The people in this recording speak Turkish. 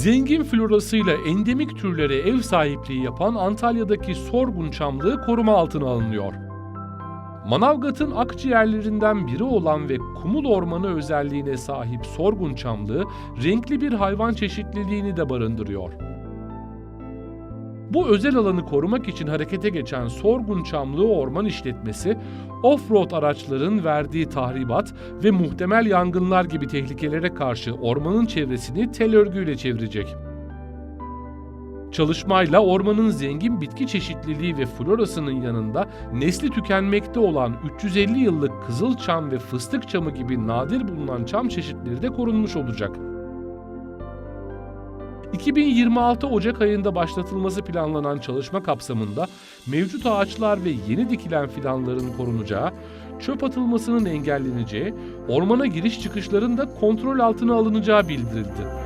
Zengin florasıyla endemik türlere ev sahipliği yapan Antalya'daki Sorgun Çamlığı koruma altına alınıyor. Manavgat'ın akciğerlerinden biri olan ve kumul ormanı özelliğine sahip Sorgun Çamlığı, renkli bir hayvan çeşitliliğini de barındırıyor. Bu özel alanı korumak için harekete geçen Sorgun Çamlığı Orman İşletmesi, off-road araçların verdiği tahribat ve muhtemel yangınlar gibi tehlikelere karşı ormanın çevresini tel örgüyle çevirecek. Çalışmayla ormanın zengin bitki çeşitliliği ve florasının yanında nesli tükenmekte olan 350 yıllık kızıl çam ve fıstık çamı gibi nadir bulunan çam çeşitleri de korunmuş olacak. 2026 Ocak ayında başlatılması planlanan çalışma kapsamında mevcut ağaçlar ve yeni dikilen fidanların korunacağı, çöp atılmasının engelleneceği, ormana giriş çıkışların da kontrol altına alınacağı bildirildi.